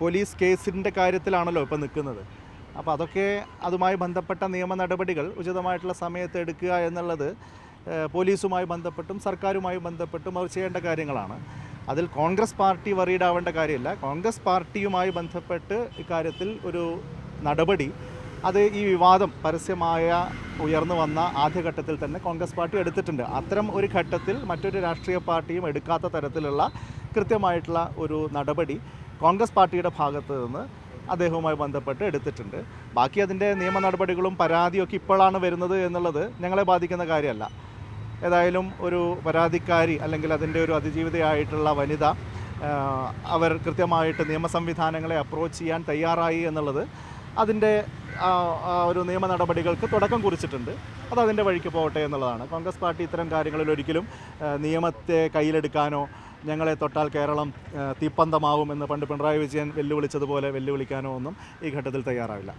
Police കേസിന്റെ കാര്യത്തിലാണല്ലോ ഇപ്പോൾ നിൽക്കുന്നത്. അപ്പോൾ അതൊക്കെ അതുമായി ബന്ധപ്പെട്ട നിയമ നടപടികൾ ഉചിതമായിട്ടുള്ള സമയത്ത് എടുക്കുക എന്നുള്ളത് പോലീസുമായി ബന്ധപ്പെട്ടും സർക്കാരുമായി ബന്ധപ്പെട്ടും അവർ ചെയ്യേണ്ട കാര്യങ്ങളാണ്. അതിൽ കോൺഗ്രസ് പാർട്ടി വറീഡ് ആവേണ്ട കാര്യമില്ല. കോൺഗ്രസ് പാർട്ടിയുമായി ബന്ധപ്പെട്ട് ഇക്കാര്യത്തിൽ ഒരു നടപടി അത് ഈ വിവാദം പരസ്യമായ ഉയർന്നു വന്ന ആദ്യഘട്ടത്തിൽ തന്നെ കോൺഗ്രസ് പാർട്ടി എടുത്തിട്ടുണ്ട്. അത്തരം ഒരു ഘട്ടത്തിൽ മറ്റൊരു രാഷ്ട്രീയ പാർട്ടിയും എടുക്കാത്ത തരത്തിലുള്ള കൃത്യമായിട്ടുള്ള ഒരു നടപടി കോൺഗ്രസ് പാർട്ടിയുടെ ഭാഗത്ത് നിന്ന് അദ്ദേഹവുമായി ബന്ധപ്പെട്ട് എടുത്തിട്ടുണ്ട്. ബാക്കി അതിന്റെ നിയമ നടപടികളും പരാതിയൊക്കെ ഇപ്പോഴാണ് വരുന്നത് എന്നുള്ളത് ഞങ്ങളെ ബാധിക്കുന്ന കാര്യമല്ല. ഏതായാലും ഒരു പരാതിക്കാരി അല്ലെങ്കിൽ അതിന്റെ ഒരു അതിജീവിതയായിട്ടുള്ള വനിത അവർ കൃത്യമായിട്ട് നിയമ സംവിധാനങ്ങളെ അപ്രോച്ച് ചെയ്യാൻ തയ്യാറായി എന്നുള്ളത് അതിന്റെ ഒരു നിയമ നടപടികൾക്ക് തുടക്കം കുറിച്ചിട്ടുണ്ട്. അത് അതിന്റെ വഴിക്ക് പോകട്ടെ എന്നുള്ളതാണ്. കോൺഗ്രസ് പാർട്ടി ഇത്തരം കാര്യങ്ങളിൽ ഒരിക്കലും നിയമത്തെ കയ്യിലെടുക്കാനോ ഞങ്ങളെ തൊട്ടാൽ കേരളം തീപ്പന്തമാവും എന്ന് പണ്ട് പിണറായി വിജയൻ വെല്ലുവിളിച്ചതുപോലെ വെല്ലുവിളിക്കാനോ ഒന്നും ഈ ഘട്ടത്തിൽ തയ്യാറാവില്ല.